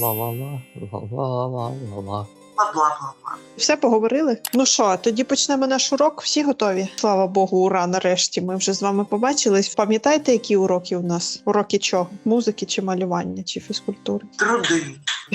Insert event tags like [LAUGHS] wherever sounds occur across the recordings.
哇哇哇老婆好好老婆 Ла-ла-ла. Бла-бла-бла. Все поговорили? Ну що, тоді почнемо наш урок. Всі готові? Слава Богу, ура! Нарешті ми вже з вами побачились. Пам'ятаєте, які уроки у нас? Уроки чого? Музики чи малювання, чи фізкультури? Труди.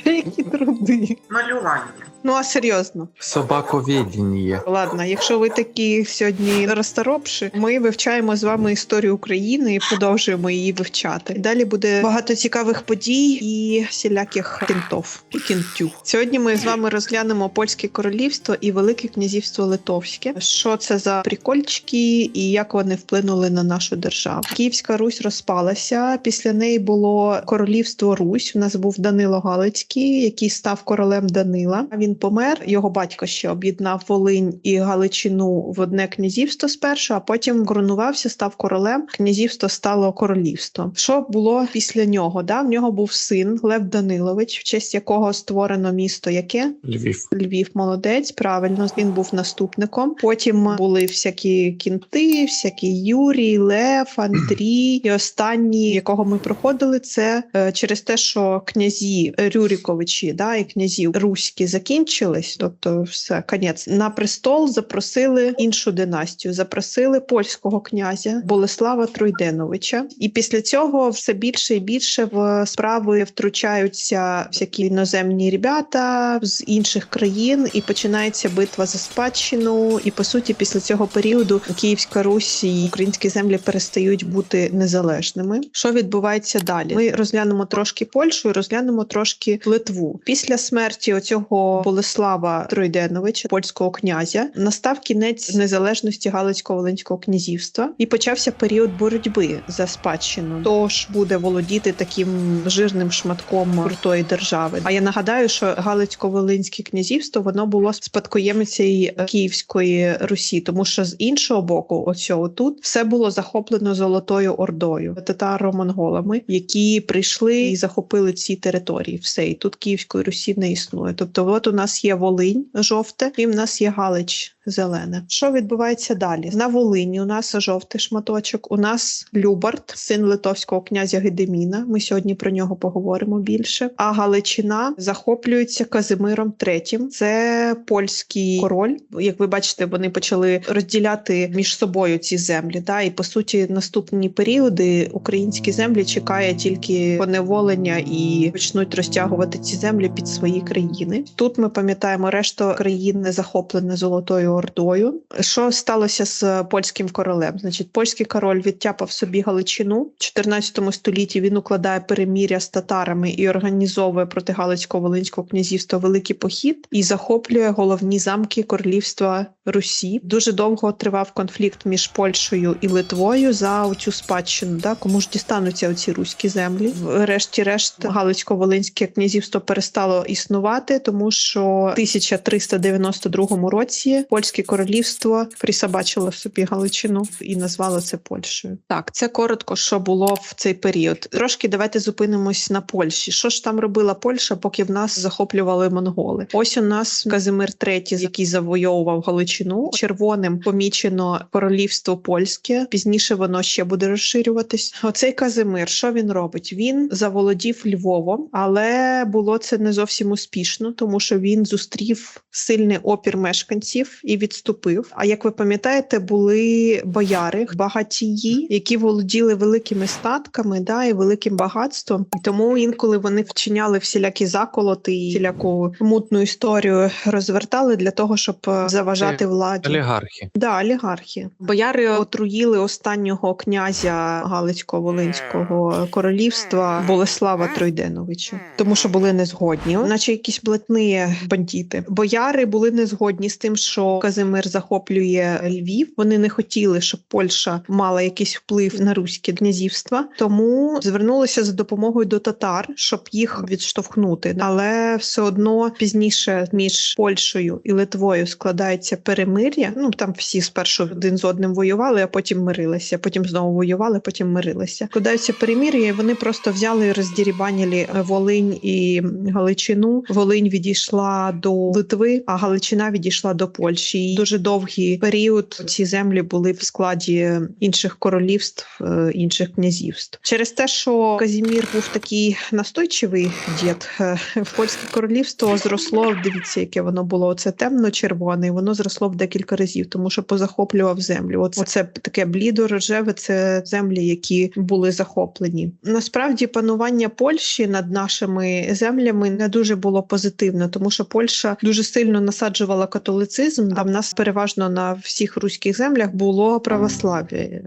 Які труди? Малювання. Ну а серйозно. Собаковєдіння. Ладно, якщо ви такі сьогодні розторопші, ми вивчаємо з вами історію України і продовжуємо її вивчати. Далі буде багато цікавих подій і всіляких кінтов і кінтю. Сьогодні ми з вами розглянемо польське королівство і Велике князівство Литовське. Що це за прикольчики і як вони вплинули на нашу державу? Київська Русь розпалася. Після неї було королівство Русь. У нас був Данило Галицький, який став королем Данила. Він помер. Його батько ще об'єднав Волинь і Галичину в одне князівство спершу, а потім коронувався, став королем. Князівство стало королівством. Що було після нього? Да? В нього був син Лев Данилович, в честь якого створено місто яке? Львів. Львів молодець, правильно він був наступником. Потім були всякі кінти, всякі Юрій, Лев, Андрій. [CLEARS THROAT] І останні, якого ми проходили, це е, через те, що князі Рюріковичі, да, і князі руські закінчились, тобто все конець. На престол запросили іншу династію. Запросили польського князя Болеслава Тройденовича. І після цього все більше і більше в справи втручаються всякі іноземні ребята з інших країн, і починається битва за спадщину. І по суті, після цього періоду Київська Русь і українські землі перестають бути незалежними. Що відбувається далі? Ми розглянемо трошки Польщу і розглянемо трошки Литву. Після смерті оцього Болеслава Тройденовича, польського князя, настав кінець незалежності Галицько-Волинського князівства і почався період боротьби за спадщину. Хто ж буде володіти таким жирним шматком крутої держави? А я нагадаю, що Галицько-Волинське князівство воно було спадкоємицею Київської Русі, тому що з іншого боку, оцього тут все було захоплено Золотою Ордою, татаро-монголами, які прийшли і захопили ці території. Все і тут Київської Русі не існує. Тобто, от у нас є Волинь жовте, і в нас є Галич. Зелене, що відбувається далі? На Волині у нас жовтий шматочок. У нас Любард, син литовського князя Гедеміна. Ми сьогодні про нього поговоримо більше. А Галичина захоплюється Казимиром III. Це польський король. Як ви бачите, вони почали розділяти між собою ці землі. Да? І по суті, наступні періоди українські землі чекає тільки поневолення і почнуть розтягувати ці землі під свої країни. Тут ми пам'ятаємо, решта країн не захоплена золотою ордою. Що сталося з польським королем? Значить, польський король відтяпав собі Галичину в 14 столітті. Він укладає переміря з татарами і організовує проти Галицько-Волинського князівства великий похід і захоплює головні замки королівства Русі. Дуже довго тривав конфлікт між Польщею і Литвою за цю спадщину. Да? Кому ж дістануться оці руські землі? Врешті-решт Галицько-Волинське князівство перестало існувати, тому що в 1392 році польське королівство присобачило собі Галичину і назвало це Польщею. Так, це коротко, що було в цей період. Трошки давайте зупинимось на Польщі. Що ж там робила Польща, поки в нас захоплювали монголи? Ось у нас Казимир III, який завойовував Галичину. Червоним помічено королівство польське. Пізніше воно ще буде розширюватись. Оцей Казимир, що він робить? Він заволодів Львовом, але було це не зовсім успішно, тому що він зустрів сильний опір мешканців і відступив. А як ви пам'ятаєте, були бояри, багатії, які володіли великими статками, да і великим багатством. Тому інколи вони вчиняли всілякі заколоти і всіляку мутну історію розвертали для того, щоб е, заважати владі. Олігархи. Да, олігархи. Бояри отруїли останнього князя Галицько-Волинського королівства Болеслава Тройденовича, тому що були незгодні, наче якісь блатні бандити. Бояри були незгодні з тим, що Казимир захоплює Львів. Вони не хотіли, щоб Польща мала якийсь вплив на руське князівства, тому звернулися за допомогою до татар, щоб їх відштовхнути. Але все одно пізніше між Польщею і Литвою складається перемир'я. Ну там всі спершу один з одним воювали, а потім мирилися. Потім знову воювали, потім мирилися. Складається перемир'я, і вони просто взяли і роздірібанили Волинь і Галичину. Волинь відійшла до Литви, а Галичина відійшла до Польщі. І дуже довгий період ці землі були в складі інших королівств, е, інших князівств. Через те, що Казімір був такий настойчивий дід, е, польське королівство зросло. Дивіться, яке воно було. Це темно-червоне, і воно зросло в декілька разів, тому що позахоплював землю. Оце, оце таке блідо рожеве. Це землі, які були захоплені. Насправді панування Польщі над нашими землями не дуже було позитивно, тому що Польща дуже сильно насаджувала католицизм. А в нас переважно на всіх руських землях було православ'я.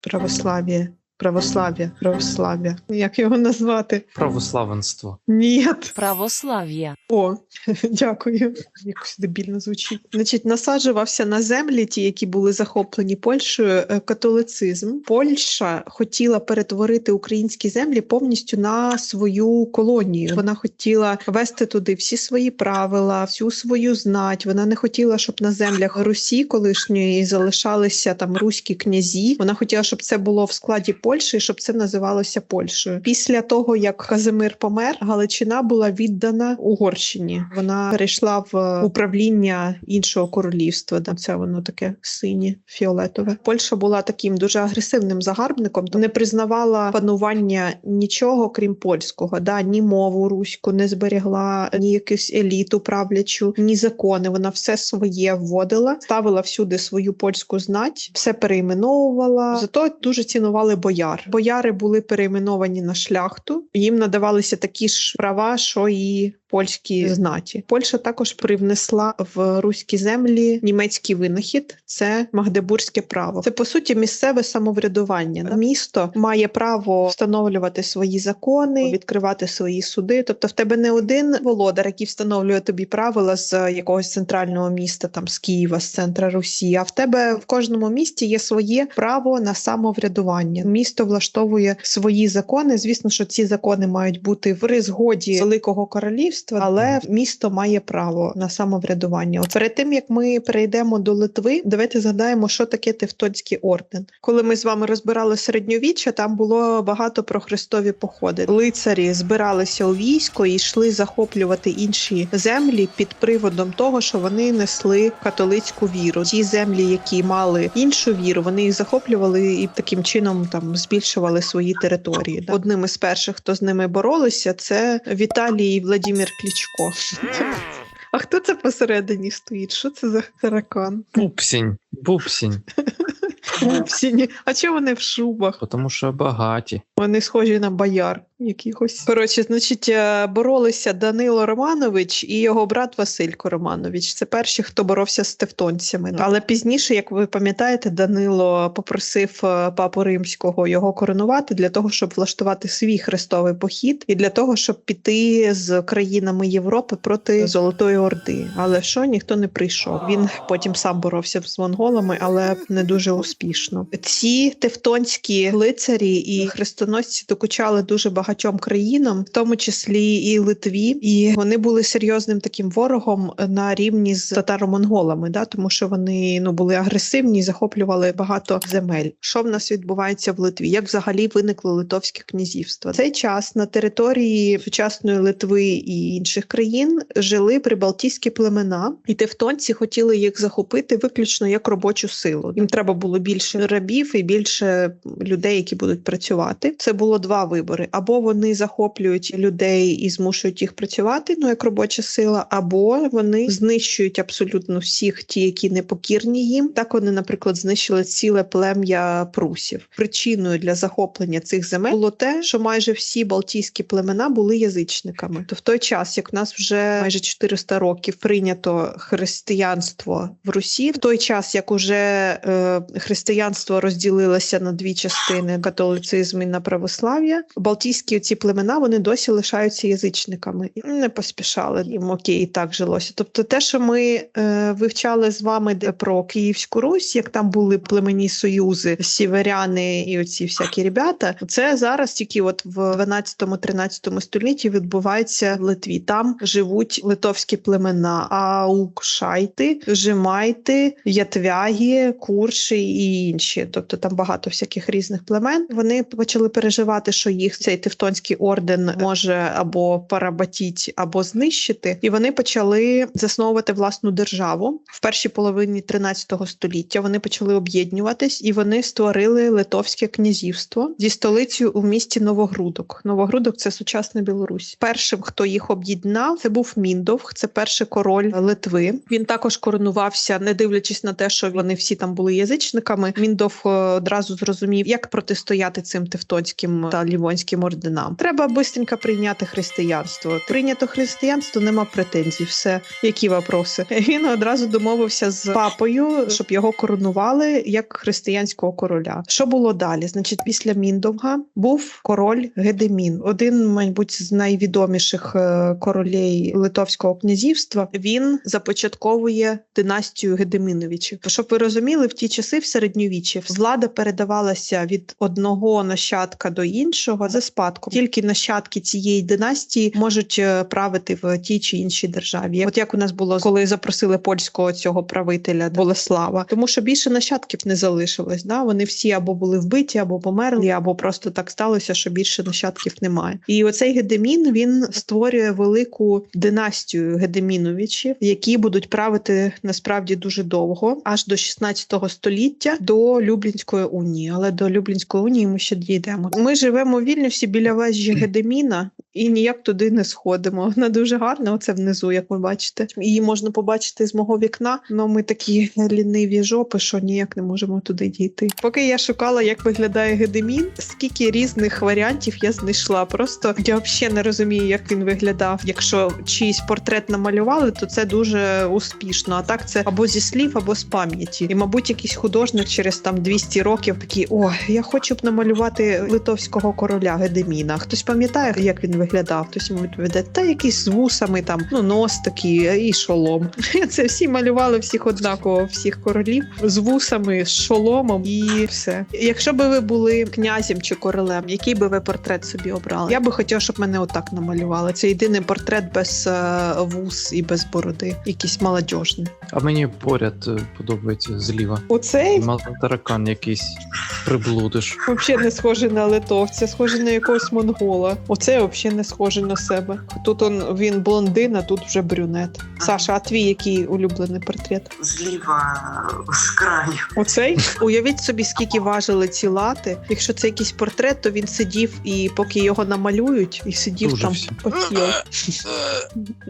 Православ'я. Православ'я, православ'я. Як його назвати? Православенство. Ні. Православ'я. О, [LAUGHS] дякую. Якось дебільно звучить. Значить, насаджувався на землі, ті, які були захоплені Польщею, е, католицизм. Польща хотіла перетворити українські землі повністю на свою колонію. Вона хотіла вести туди всі свої правила, всю свою знать. Вона не хотіла, щоб на землях Русі колишньої залишалися там руські князі. Вона хотіла, щоб це було в складі Польщі, щоб це називалося Польщею. Після того, як Казимир помер, Галичина була віддана Угорщині. Вона перейшла в управління іншого королівства. Да, це воно таке синє, фіолетове. Польща була таким дуже агресивним загарбником, не признавала панування нічого, крім польського. Да, ні мову руську не зберегла, ні якусь еліту правлячу, ні закони. Вона все своє вводила, ставила всюди свою польську знать, все перейменовувала. Зато дуже цінували бояр. Бояри були перейменовані на шляхту. Їм надавалися такі ж права, що і польські знаті. Польща також привнесла в руські землі німецький винахід. Це магдебурзьке право. Це по суті місцеве самоврядування. Місто має право встановлювати свої закони, відкривати свої суди. Тобто, в тебе не один володар, який встановлює тобі правила з якогось центрального міста, там з Києва, з центра Росії. А в тебе в кожному місті є своє право на самоврядування. Місто влаштовує свої закони. Звісно, що ці закони мають бути в згоді великого королівства, але місто має право на самоврядування. От перед тим як ми перейдемо до Литви, давайте згадаємо, що таке Тевтонський орден. Коли ми з вами розбирали середньовіччя, там було багато про хрестові походи. Лицарі збиралися у військо і йшли захоплювати інші землі під приводом того, що вони несли католицьку віру. Ті землі, які мали іншу віру, вони їх захоплювали і таким чином там збільшували свої території. Одним із перших, хто з ними боролися, це Віталій і Владимир Клічко. А хто це посередині стоїть? Що це за таракан? Пупсінь, пупсінь. [LAUGHS] Пупсіні. А чого вони в шубах? Тому що багаті. Вони схожі на бояр якихось. Коротше, значить, е, боролися Данило Романович і його брат Василько Романович. Це перші, хто боровся з тевтонцями. Але пізніше, як ви пам'ятаєте, Данило попросив е, папу римського його коронувати для того, щоб влаштувати свій хрестовий похід, і для того, щоб піти з країнами Європи проти Золотої Орди. Але що ніхто не прийшов. Він потім сам боровся з монголами, але не дуже успішно. Ці тевтонські лицарі і хрестоносці докучали дуже багатьом країнам, в тому числі і Литві, і вони були серйозним таким ворогом на рівні з татаро-монголами, да тому що вони ну були агресивні, захоплювали багато земель. Що в нас відбувається в Литві? Як взагалі виникло литовське князівство? Цей час на території сучасної Литви і інших країн жили прибалтійські племена, і тевтонці хотіли їх захопити виключно як робочу силу. Їм треба було більше рабів і більше людей, які будуть працювати. Це було два вибори: або вони захоплюють людей і змушують їх працювати, ну як робоча сила, або вони знищують абсолютно всіх ті, які непокірні їм. Так вони, наприклад, знищили ціле плем'я прусів. Причиною для захоплення цих земель було те, що майже всі балтійські племена були язичниками. То в той час, як в нас вже майже 400 років прийнято християнство в Русі, в той час, як уже е, християнство розділилося на дві частини католицизм і на православ'я, балтійські ці племена вони досі лишаються язичниками і не поспішали їм окей, і так жилося. Тобто, те, що ми е, вивчали з вами про Київську Русь, як там були племені союзи, сіверяни і оці всякі ребята, це зараз тільки от в 12-13 столітті відбувається в Литві. Там живуть литовські племена, аукшайти, жимайти, ятвяги, курші і інші, тобто там багато всяких різних племен. Вони почали переживати, що їх цей Тевтонський орден може або парабатіть, або знищити, і вони почали засновувати власну державу в першій половині 13 століття. Вони почали об'єднуватись і вони створили Литовське князівство зі столицею у місті Новогрудок. Новогрудок це сучасна Білорусь. Першим, хто їх об'єднав, це був Міндовг, це перший король Литви. Він також коронувався, не дивлячись на те, що вони всі там були язичниками. Міндовг е, одразу зрозумів, як протистояти цим тевтонським та лівонським орденам. Треба бистренько прийняти християнство. Прийнято християнство, нема претензій. Все, які вопроси. Він одразу домовився з папою, щоб його коронували як християнського короля. Що було далі? Значить, після Міндовга був король Гедемін, один, мабуть, з найвідоміших е, королей Литовського князівства. Він започатковує династію Гедеміновичів. Щоб ви розуміли, в ті часи в середньовіччі влада передавалася від одного нащадка до іншого за спадком. Тільки нащадки цієї династії можуть е, правити в тій чи іншій державі. От як у нас було, коли запросили польського цього правителя Болеслава, тому що більше нащадків не залишилось. Да? Вони всі або були вбиті, або померли, або просто так сталося, що більше нащадків немає. І оцей Гедемін він створює велику династію Гедеміновичів, які будуть правити насправді дуже довго, аж до 16 століття до Люблінської унії. Але до Люблінської унії ми ще дійдемо. Ми живемо в Вільнюсі біля вежі [CLEARS THROAT] Гедеміна. І ніяк туди не сходимо. Вона дуже гарна. Оце внизу, як ви бачите. Її можна побачити з мого вікна. але ми такі ліниві жопи, що ніяк не можемо туди дійти. Поки я шукала, як виглядає Гедемін, скільки різних варіантів я знайшла. Просто я взагалі не розумію, як він виглядав. Якщо чийсь портрет намалювали, то це дуже успішно. А так це або зі слів, або з пам'яті. І, мабуть, якийсь художник через там 200 років такий: о, я хочу б намалювати литовського короля Гедеміна. Хтось пам'ятає, як він виглядав? Хтось йому відповідає, та якийсь з вусами, там ну нос такий і шолом. [LAUGHS] Це всі малювали всіх однаково, всіх королів з вусами, з шоломом і все. Якщо би ви були князем чи королем, який би ви портрет собі обрали? Я би хотіла, щоб мене отак намалювали. Це єдиний портрет без е, вус і без бороди, якийсь молодіжний. А мені поряд е, подобається зліва. Оцей таракан якийсь приблудиш. Взагалі не схожий на литовця, схожий на якогось монгола. Оце взагалі не схожий на себе. Тут он він блондин, а тут вже брюнет. Саша, а твій який улюблений портрет? зліва з краю. Оцей уявіть собі, скільки важили ці лати. Якщо це якийсь портрет, то він сидів і поки його намалюють, і сидів Дуже там всі. потів.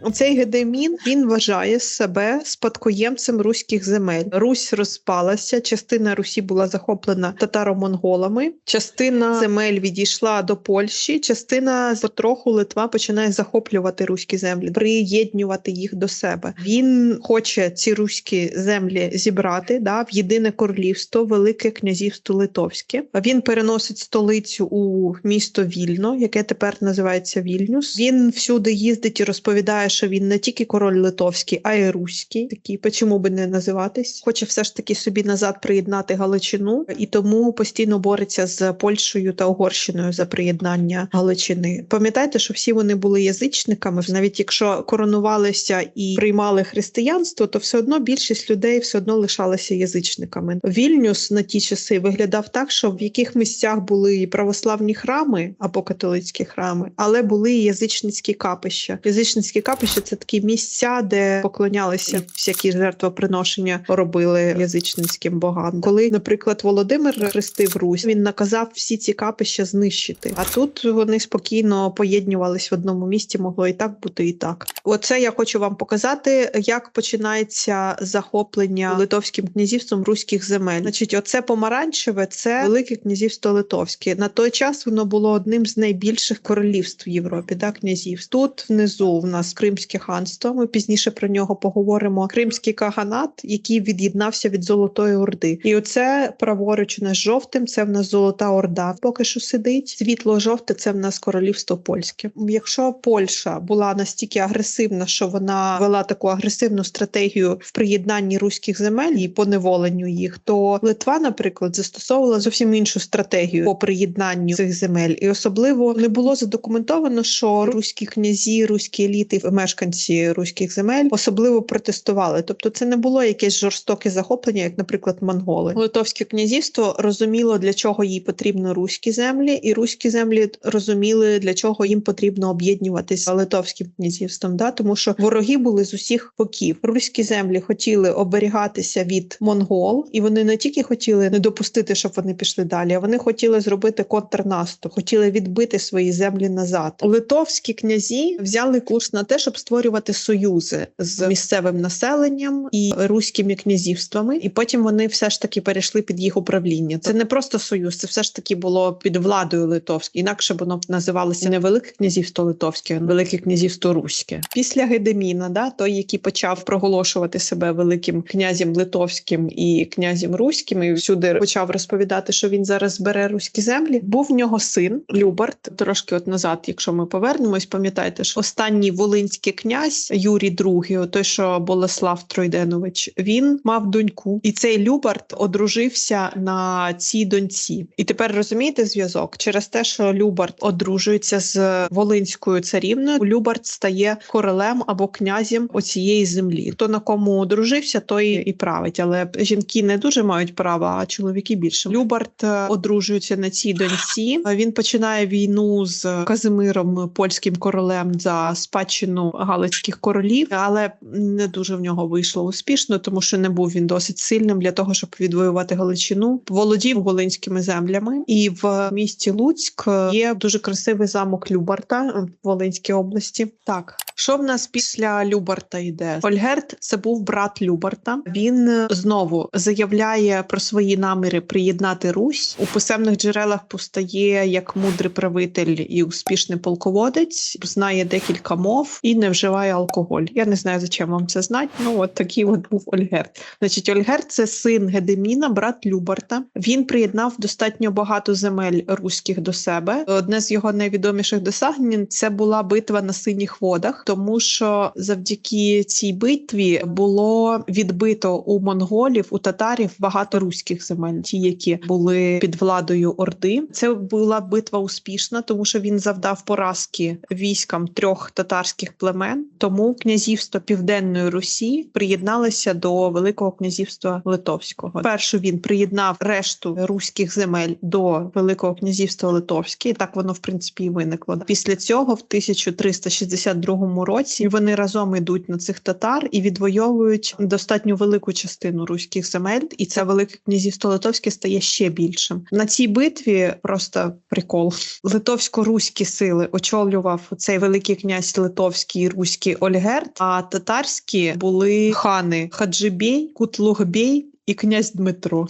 Оцей Гедемін він вважає себе спадкоємцем руських земель. Русь розпалася, частина Русі була захоплена татаро-монголами, частина земель відійшла до Польщі, частина потроху Литва починає захоплювати руські землі, приєднювати їх до себе. Він хоче ці руські землі зібрати да, в єдине королівство, Велике князівство Литовське. Він переносить столицю у місто Вільно, яке тепер називається Вільнюс. Він всюди їздить і розповідає, що він не тільки король литовський, а й руський. Такий, чому би не називатись? Хоче все ж таки собі назад приєднати Галичину, і тому постійно бореться з Польщею та Угорщиною за приєднання Галичини. Пам'ятайте, що всі вони були язичниками, навіть якщо коронувалися і приймали християнство, то все одно більшість людей все одно лишалися язичниками. Вільнюс на ті часи виглядав так, що в яких місцях були і православні храми або католицькі храми, але були і язичницькі капища. Язичницькі капища це такі місця, де поклонялися всякі жертвоприношення робили язичницьким богам. Коли, наприклад, Володимир хрестив Русь, він наказав всі ці капища знищити. А тут вони спокійно поєднувались в одному місці. Могло і так бути, і так. Оце я хочу вам показати, як починається захоплення литовським князівством руських земель. Значить, оце помаранчеве це велике князівство Литовське. На той час воно було одним з найбільших королівств в Європі. Да, князівств. Тут внизу в нас Кримське ханство. Ми пізніше про нього поговоримо. Кримський каганат, який від'єднався від Золотої Орди, і оце праворуч у нас жовтим. Це в нас Золота Орда. Поки що сидить. Світло жовте це в нас королівство Польща. польське. Якщо Польща була настільки агресивна, що вона вела таку агресивну стратегію в приєднанні руських земель і поневоленню їх, то Литва, наприклад, застосовувала зовсім іншу стратегію по приєднанню цих земель, і особливо не було задокументовано, що руські князі, руські еліти, мешканці руських земель особливо протестували. Тобто, це не було якесь жорстоке захоплення, як, наприклад, монголи. Литовське князівство розуміло, для чого їй потрібно руські землі, і руські землі розуміли, для чого їм потрібно об'єднуватися литовським князівством. Да? Тому що вороги були з усіх боків. Руські землі хотіли оберігатися від монгол, і вони не тільки хотіли не допустити, щоб вони пішли далі, а вони хотіли зробити контрнаступ, хотіли відбити свої землі назад. Литовські князі взяли курс на те, щоб створювати союзи з місцевим населенням і руськими князівствами, і потім вони все ж таки перейшли під їх управління. Це не просто союз, це все ж таки було під владою литовською. Інакше воно б називалося не Велике князівство Литовське, Велике князівство Руське. Після Гедеміна, да, той, який почав проголошувати себе великим князем литовським і князем руським, і всюди почав розповідати, що він зараз бере руські землі. Був в нього син Любарт. Трошки от назад, якщо ми повернемось, пам'ятайте, що останній волинський князь Юрій II, той, що Болеслав Тройденович, він мав доньку, і цей Любарт одружився на цій доньці. І тепер розумієте зв'язок через те, що Любарт одружується з волинською царівною. Любарт стає королем або князем оцієї землі. Хто на кому одружився, той і править. Але жінки не дуже мають права, а чоловіки більше. Любарт е, одружується на цій доньці. Він починає війну з Казимиром, польським королем, за спадщину галицьких королів, але не дуже в нього вийшло успішно, тому що не був він досить сильним для того, щоб відвоювати Галичину. Володів волинськими землями, і в місті Луцьк є дуже красивий замок Любарта в Волинській області. Так, що в нас після Любарта йде? Ольгерт це був брат Любарта. Він е, знову заявляє про свої наміри приєднати Русь у писемних джерелах. Постає як мудрий правитель і успішний полководець, знає декілька мов і не вживає алкоголь. Я не знаю, зачем вам це знати. Ну от такий от був Ольгерт. Значить, Ольгерт це син Гедеміна, брат Любарта. Він приєднав достатньо багато земель руських до себе. Одне з його найвідоміших досягнень це була битва на синіх водах, тому що завдяки цій битві було відбито у монголів, у татарів багато руських земель, ті, які були під владою Орди. Це була битва успішна, тому що він завдав поразки військам трьох татарських племен. Тому князівство Південної Русі приєдналося до Великого князівства Литовського. Першу він приєднав решту руських земель до Великого князівства Литовське. Так воно в принципі і виникло. Після цього, в 1362 році, вони разом йдуть на цих татар і відвоюють достатньо велику частину руських земель, і це велике князівство Литовське стає ще більшим. На цій битві просто прикол. Литовсько-руські сили очолював цей великий князь Литовський і руський Ольгерт, а татарські були хани Хаджибей, Кутлугбей і князь Дмитро.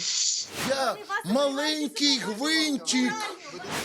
Я маленький гвинтик.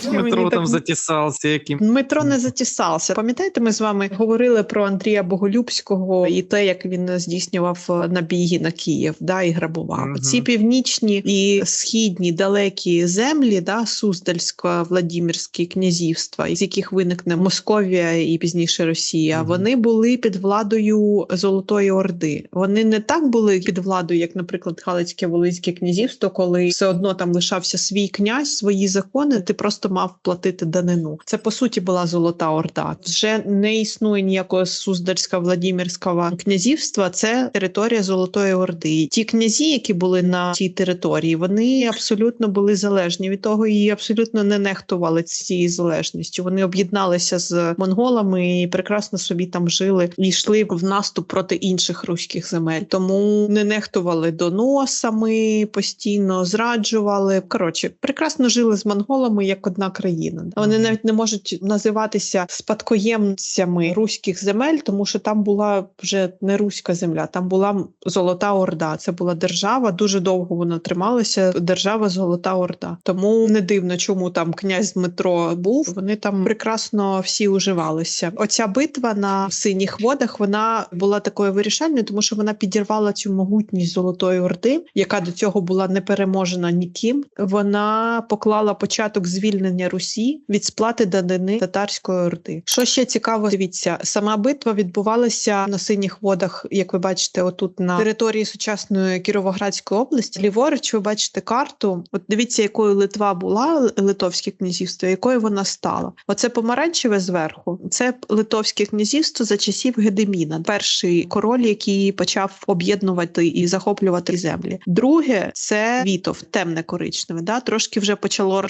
Мені Метро так там затісався, яким. Дмитро не затісався. Пам'ятаєте, ми з вами говорили про Андрія Боголюбського і те, як він здійснював е, набіги на Київ, да, і грабував Мгм. ці північні і східні далекі землі, да, Суздальсько, Владимирські князівства, з яких виникне Московія і пізніше Росія. Мгм. Вони були під владою Золотої Орди. Вони не так були під владою, як, наприклад, Галицьке Волинське князівство, коли все одно там лишався свій князь, свої закони. Ти просто мав платити данину. Це по суті була Золота Орда. Вже не існує ніякого Суздальського Владимирського князівства. Це територія Золотої Орди. Ті князі, які були на цій території, вони абсолютно були залежні від того і абсолютно не нехтували цією залежністю. Вони об'єдналися з монголами і прекрасно собі там жили і йшли в наступ проти інших руських земель. Тому не нехтували доносами, постійно зраджували. Коротше, прекрасно жили з монголами як одна країна. Вони навіть не можуть називатися спадкоємцями руських земель, тому що там була вже не руська земля, там була Золота Орда. Це була держава. Дуже довго вона трималася. Держава Золота Орда. Тому не дивно, чому там князь Дмитро був. Вони там прекрасно всі уживалися. Оця битва на синіх водах вона була такою вирішальною, тому що вона підірвала цю могутність Золотої Орди, яка до цього була не переможена ніким. Вона поклала початок звільнення звільнення Русі від сплати данини татарської орди. Що ще цікаво, дивіться, сама битва відбувалася на синіх водах, як ви бачите, отут на території сучасної Кіровоградської області. Ліворуч, ви бачите карту. От дивіться, якою Литва була, Литовське князівство, якою вона стала. Оце помаранчеве зверху. Це Литовське князівство за часів Гедеміна, перший король, який почав об'єднувати і захоплювати землі. Друге це Вітов, темне коричневе. Да? Трошки вже почало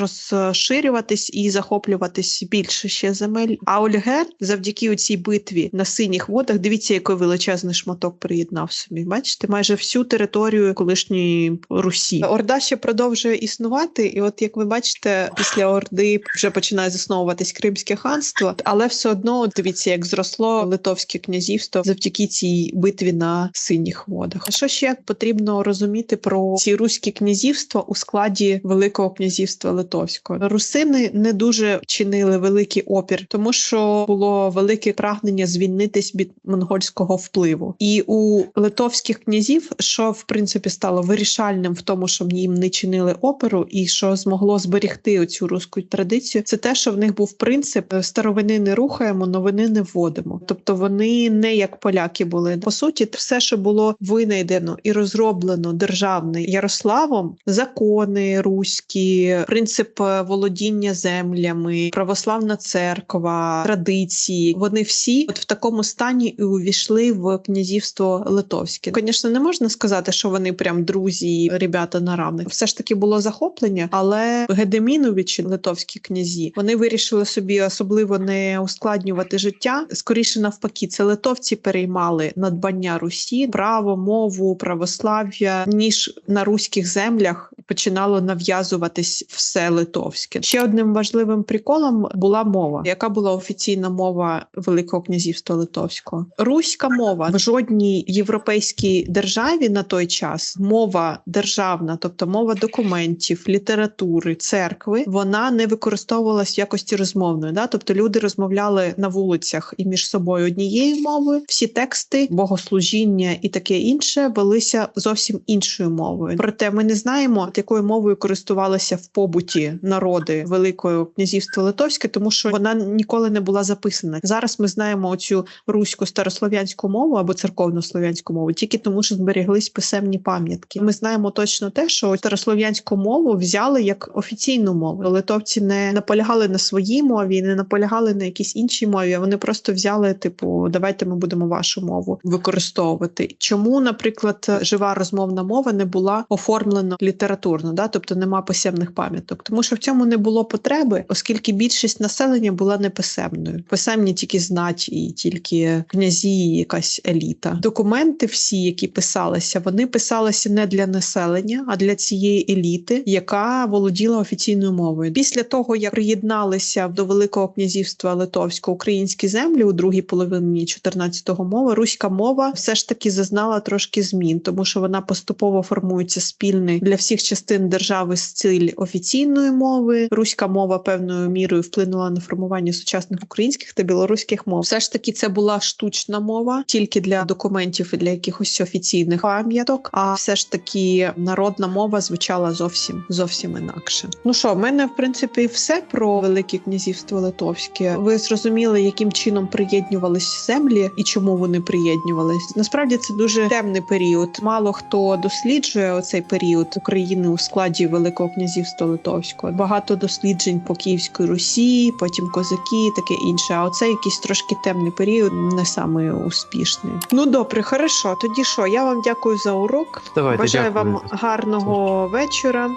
розширюватись і захоплюватись більше ще земель. А Ольгер, завдяки цій битві на синіх водах, дивіться, який величезний шматок приєднав собі. Бачите, майже всю територію колишньої Русі. Орда ще продовжує існувати, і от як ви бачите, після Орди вже починає засновуватись Кримське ханство, але все одно дивіться, як зросло Литовське князівство завдяки цій битві на синіх водах. А що ще потрібно розуміти про ці руські князівства у складі Великого князівства Литовського? Русини не дуже чинили великий опір, тому що було велике прагнення звільнитись від монгольського впливу. І у литовських князів, що в принципі стало вирішальним в тому, щоб їм не чинили оперу, і що змогло зберегти оцю руську традицію, це те, що в них був принцип старовини не рухаємо, новини не вводимо. Тобто вони не як поляки були. По суті, все, що було винайдено і розроблено державне Ярославом, закони руські, принцип е, володіння землями, православна церква, традиції. Вони всі от в такому стані і увійшли в князівство Литовське. Звісно, не можна сказати, що вони прям друзі, ребята на равних. Все ж таки було захоплення, але Гедеміновичі, литовські князі, вони вирішили собі особливо не ускладнювати життя. Скоріше навпаки, це литовці переймали надбання Русі, право, мову, православ'я, ніж на руських землях починало нав'язуватись все литовське. Ще одним важливим приколом була мова, яка була офіційна мова Великого князівства Литовського. Руська мова в жодній європейській державі на той час мова державна, тобто мова документів, літератури, церкви, вона не використовувалась в якості розмовної. Да? Тобто люди розмовляли на вулицях і між собою однією мовою. Всі тексти, богослужіння і таке інше велися зовсім іншою мовою. Проте ми не знаємо, якою мовою користувалися в побуті народи Великого князівства Литовське, тому що вона ніколи не була записана. Зараз ми знаємо оцю руську старослов'янську мову або церковнослов'янську мову тільки тому, що зберіглись писемні пам'ятки. Ми знаємо точно те, що старослов'янську мову взяли як офіційну мову. Литовці не наполягали на своїй мові, не наполягали на якійсь іншій мові. Вони просто взяли, типу, давайте ми будемо вашу мову використовувати. Чому, наприклад, жива розмовна мова не була оформлена літературно, да? тобто нема писемних пам'яток, тому що в цьому не було потреби, оскільки більшість населення була не писемною. Писемні тільки знать і тільки князі, і якась еліта. Документи, всі, які писалися, вони писалися не для населення, а для цієї еліти, яка володіла офіційною мовою. Після того, як приєдналися до Великого князівства Литовського українські землі у другій половині 14-го мова, руська мова все ж таки зазнала трошки змін, тому що вона поступово формується спільний для всіх частин держави стиль офіційної мови. Руська мова певною мірою вплинула на формування сучасних українських та білоруських мов. Все ж таки, це була штучна мова тільки для документів і для якихось офіційних пам'яток. А все ж таки народна мова звучала зовсім зовсім інакше. Ну що, в мене в принципі все про Велике князівство Литовське. Ви зрозуміли, яким чином приєднувались землі і чому вони приєднувались. Насправді це дуже темний період. Мало хто досліджує оцей період України у складі Великого князівства Литовського. Багато досліджень по Київській Русі, потім козаки, і таке інше. А оце якийсь трошки темний період, не самий успішний. Ну добре, хорошо. Тоді що? Я вам дякую за урок. Давайте, Бажаю дякую. вам гарного вечора.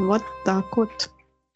От так от.